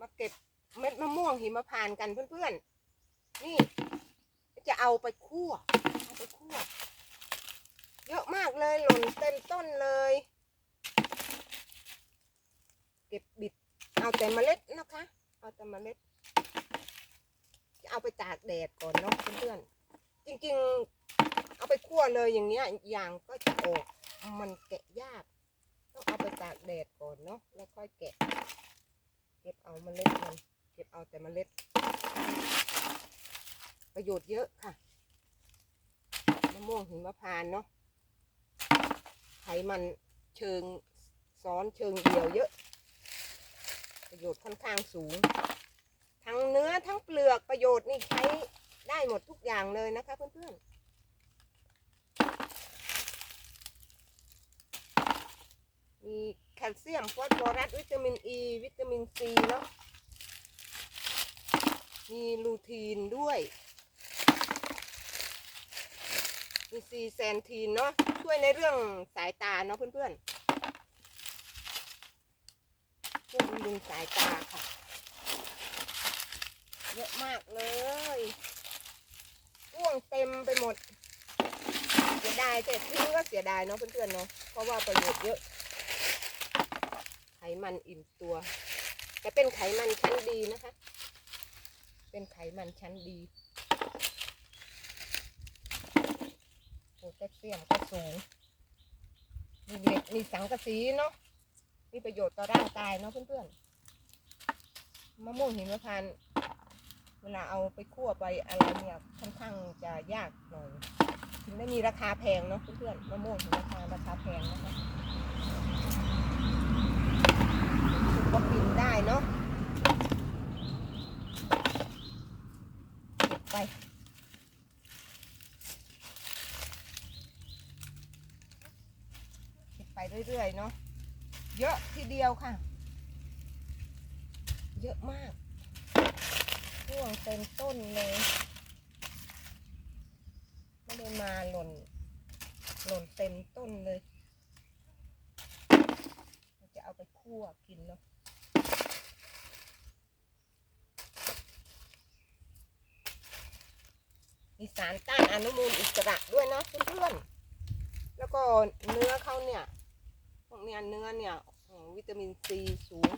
มาเก็บเม็ดมะม่วงหิมพานต์กันเพื่อนๆ นี่ จะเอาไปคั่วเอาไปคั่ว เยอะมากเลยหล่นเต็มต้นเลย เก็บบิด เอาแต่เมล็ดนะคะ เอาแต่เมล็ด จะเอาไปตากแดดก่อนเนาะเพื่อนๆ จริงๆ เอาไปคั่วเลยอย่างเนี้ยอย่างก็จะออก มันแกะยาก ต้องเอาไปตากแดดก่อนเนาะแล้วค่อยแกะ ก็บเอาเมล็ดมันเก็บเอาแต่เมล็ด ประโยชน์เยอะค่ะมะม่วงหิมพานเนาะไขมันเชิงซ้อนเชิงเดียวเยอะ ประโยชน์ค่อนข้างสูง ทั้งเนื้อทั้งเปลือกประโยชน์นี่ใช้ได้หมดทุกอย่างเลยนะคะเพื่อนๆมี แคลเซียมฟอสฟอรัสวิตามินอ e, ีวิตามินซีเนาะมีลูทีนด้วยมีซีแซนทีนเนาะช่วยในเรื่องสายตาเนาะเพื่อนๆช่วยบำรุงสายตาค่ะ เยอะมากเลยร่วงเต็มไปหมด เสียดายแต่ทิ้งก็เสียดายเนาะเพื่อนๆเนาะเพราะว่าประโยชน์เยอะ มันอิ่มตัว แต่เป็นไขมันชั้นดีนะคะ เป็นไขมันชั้นดีโพแทสเซียมก็สูง มีเหล็กมีสังกะสีเนาะ มีประโยชน์ต่อร่างกายเนาะเพื่อนๆ มะม่วงหิมพานต์เวลาเอาไปคั่วไปอะไรเนี่ย ค่อนข้างจะยากหน่อย ถึงได้มีราคาแพงเนาะเพื่อนๆ มะม่วงหิมพานต์ราคาแพงนะคะก็กินได้เนาะเก็บไป เก็บ ไปเรื่อยๆเนาะเยอะทีเดียวค่ะ เยอะมากร่วงเต็มต้นเลยไม่ได้มาหล่น หล่นเต็มต้นเลยจะเอาไปคั่วกินเนาะมีสารต้านอนุมูลอิสระด้วยเนาะเพื่อนๆ แล้วก็เนื้อเขาเนี่ย พวกเนี้ยเนื้อเนี่ยวิตามินซีสูง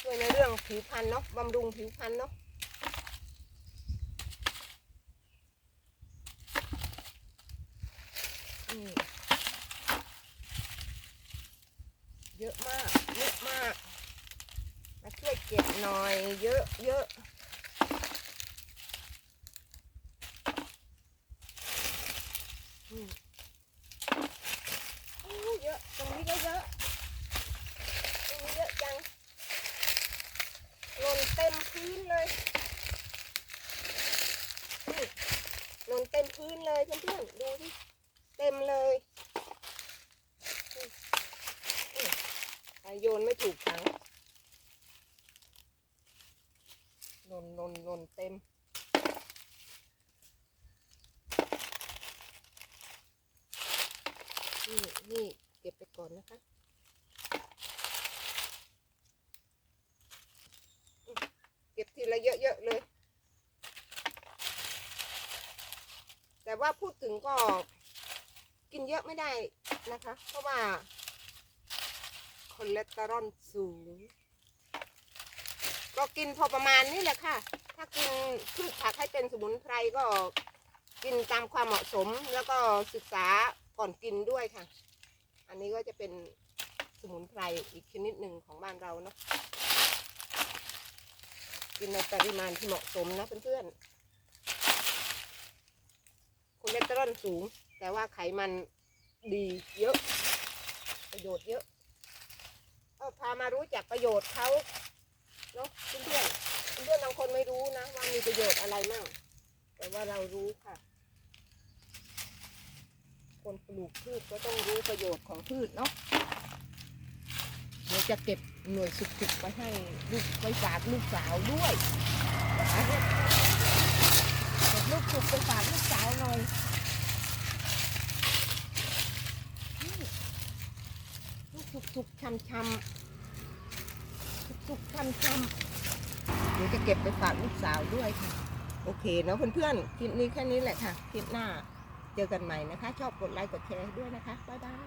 ช่วยในเรื่องผิวพรรณเนาะบำรุงผิวพรรณเนาะเยอะมากเยอะมาก มาช่วยเก็บหน่อย เยอะเยอะอืม โอ้ยเยอะ ตรงนี้ก็เยอะ ตรงนี้เยอะจังหล่นเต็ม พื้นเลยนี่หล่นเต็มพื้นเลยเพื่อนๆดูที่เต็มเลยโยนไม่ถูกถังหล่นหล่นหล่นเต็มนี่นี่เก็บไปก่อนนะคะอืมเก็บทีละเยอะๆเลย แต่ ว่าพูดถึงก็กินเยอะไม่ได้นะคะ เพราะว่าคอเลสเตอรอลสูง ก็กินพอประมาณนี้แหละค่ะ ถ้ากินพืชผักให้เป็นสมุนไพรก็กินตามความเหมาะสมแล้วก็ศึกษาก่อนกินด้วยค่ะ อันนี้ก็จะเป็นสมุนไพรอีกชนิดหนึ่งของบ้านเราเนาะกินในปริมาณที่เหมาะสมนะเพื่อนๆ คอเลสเตอรอลสูง แต่ว่าไขมันดีเยอะ ประโยชน์เยอะก็พามารู้จักประโยชน์เขาเนาะเพื่อนเพื่อนบางคนไม่รู้นะ ว่ามีประโยชน์อะไรมั่งแต่ว่าเรารู้ค่ะ คนปลูกพืชก็ต้องรู้ประโยชน์ของพืชเนาะเดี๋ยวจะเก็บหน่วยสุกๆไปให้ลูกไปฝากลูกสาวด้วยนะคะ ลูกสุกไปฝากลูกสาวหน่อยนี่ลูกสุกๆช้ำๆสุกๆช่ำๆเดี๋ยวจะเก็บไปฝากลูกสาวด้วยค่ะ โอเคเนาะเพื่อนๆคลิปนี้แค่นี้แหละค่ะ คลิปหน้าเจอกันใหม่นะคะ ชอบกดไลค์กดแชร์ด้วยนะคะ บ๊ายบาย